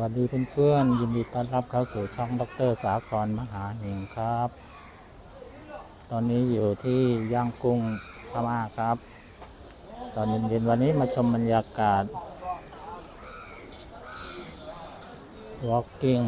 วัสดีเพื่อนๆ ยินดีต้อนรับเข้าสู่ช่องดรสาครมหาห่งครับ ตอนนี้อยู่ที่ย่างกุ้งพม่าครับ ตอนเย็นๆวันนี้มาชมบรรยากาศ walking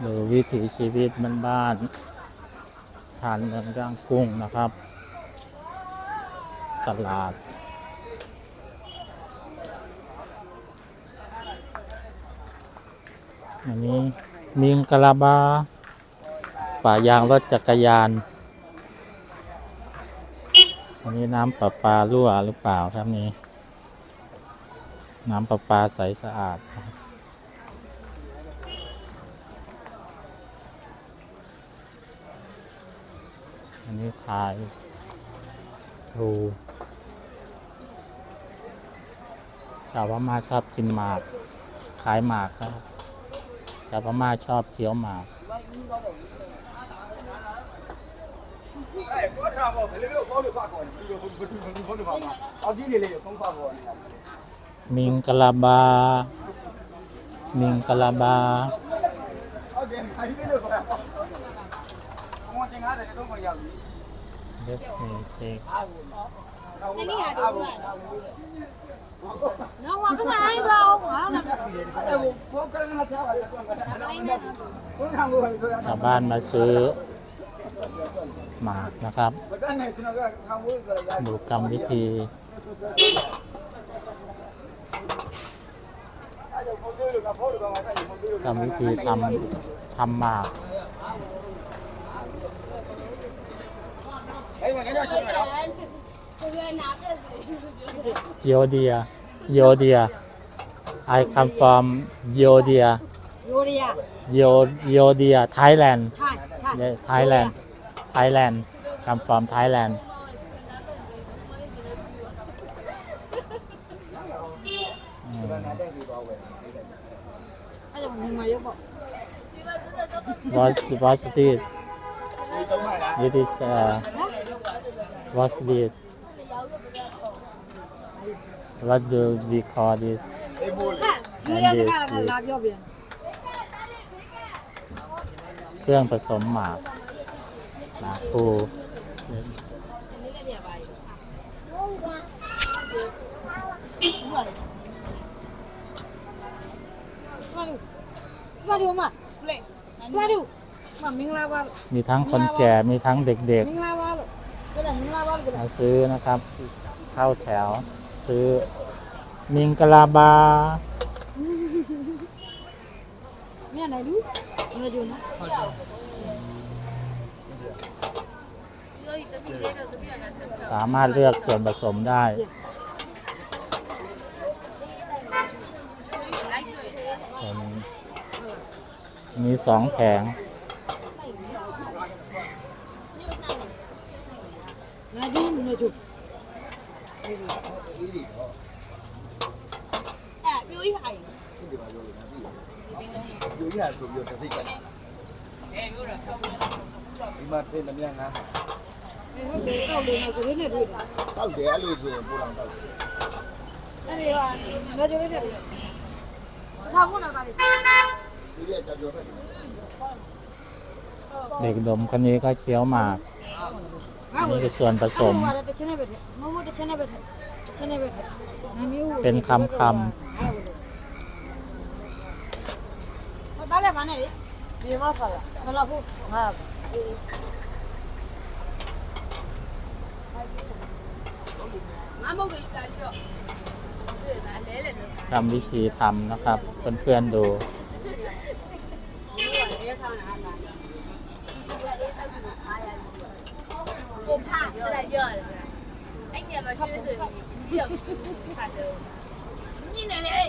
หรือวิถีชีวิตบ้านๆชานเมืองย่างกุ้งนะครับ ตลาด อันนี้มิงกะลาบา ป่ายางรถจักรยาน อันนี้น้ำประปารั่วหรือเปล่าครับนี้ น้ำประปาใสสะอาดอันนี้ทายรูชาวพม่าชอบกินหมาก ขายหมากครับ แต่พม่าชอบเคี้ยวหมากมิงกะลาบา มิงกะลาบาเด็กเด็ก No, wag na ชาวบ้านมาซื้อหมากนะครับ ดูกรรมวิธีกรรมวิธีทำทำหมากเฮ้ยนนี้เราชิหน่อ ยเดีย I come from โยเดีย vô đi à โยโยเดีย Thailand thay thay Thailand Thailand come from Thailand bây giờ mình mày vô bộ What's what's this It is uh, what's this What do we call this vô đi cái là làm vô biển เครื่องผสมหมากหมากปู Sma đi mà Sma đi mà mình la ba มีทั้งคนแก่มีทั้งเด็ก mình la ba cái là mình la ba ๆมาซื้อนะครับ เข้าแถว ซื้อมิงกะลาบา nghe này đú nghe chưa nó สามารถเลือกส่วนผสมได้ตัวนี้มีสองแผง อยู่ที่หาดสุดอยู่กับสิกันนี่มาเป็นน้ำยางนะเต้าเดียลุยเลยโบราณเต้าเที่เรียกจะโยนให้เด็กดมคันนี้ก็เคี้ยวหมากนี่คือส่วนผสม เป็นคำคำ Dale, Vanelli. Mi masala. No la buco. Nada. vuoi ทำวิธีทำนะครับ เพื่อนๆดูผมผ่านอะไรเยอะเลยไอเนี่ยมาชื่อสื่อเยอะผ่านเลยนี่เลยเลย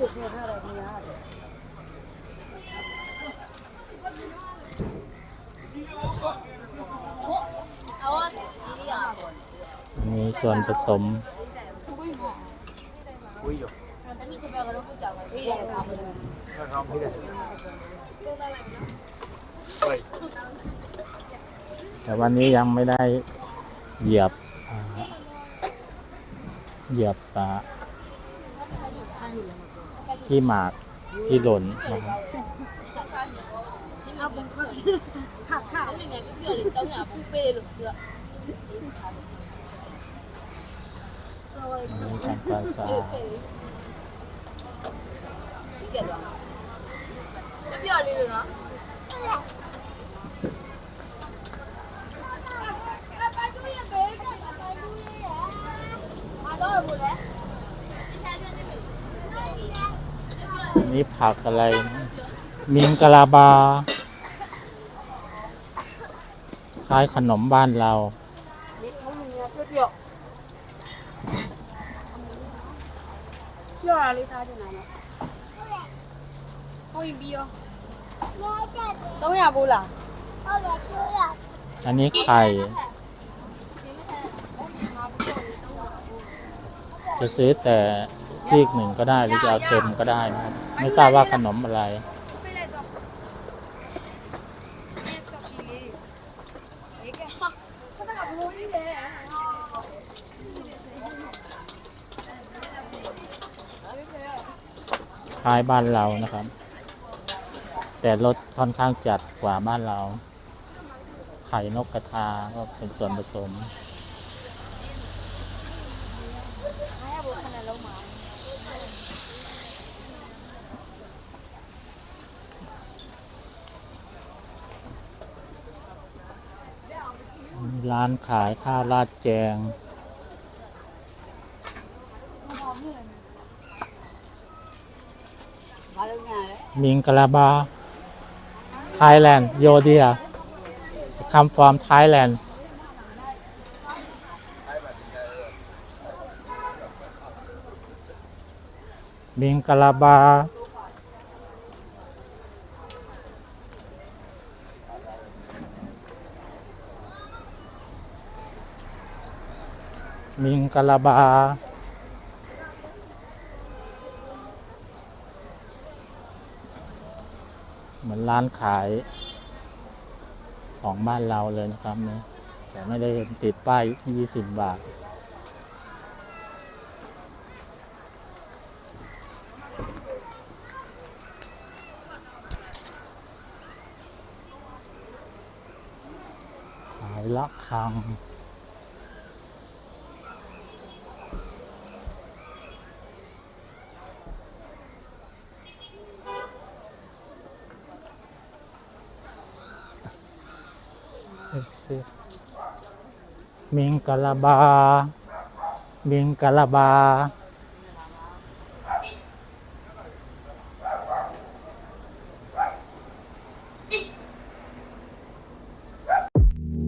อาอะนี่อะมีส่วนผสม แต่วันนี้ยังไม่ได้เหยียบอ่าเหยียบอ่า ขี้หมากที่หล่นนะครับขาขาไม่ไงก็เพื่อเลยต้องอย่าพุ่งเป้หรือเพื่ออันนี้ทำความสะอาด เกี่ยวกับไม่เปรี้ยวเลยเนี่ผักอะไรมิงกะลาบา คล้ายขนมบ้านเรา นี่เขามีเนื้เดียวเชื่ออะไรที่ไหนะโอ้ยเบียวต้องอยากบูล่ะ อันนี้ไข่ จะซื้อแต่ซีกหนึ่งก็ได้หรือจะเอาเค็มก็ได้นะครับ ไม่ทราบว่าขนมอะไร คล้ายบ้านเรานะครับ แต่รสค่อนข้างจัดกว่าบ้านเรา ไข่นกกระทาก็เป็นส่วนผสม ร้านขายข้าวราดแจงมิงกะลาบา Thailand โยเดีย come from Thailand มิงกะลาบา มิงกะลาบา เหมือนร้านขาย ของบ้านเราเลยนะครับเนี่ยแต่ไม่ได้เห็นติดป้าย 20 บาท ขายละคัง Let's see. มิง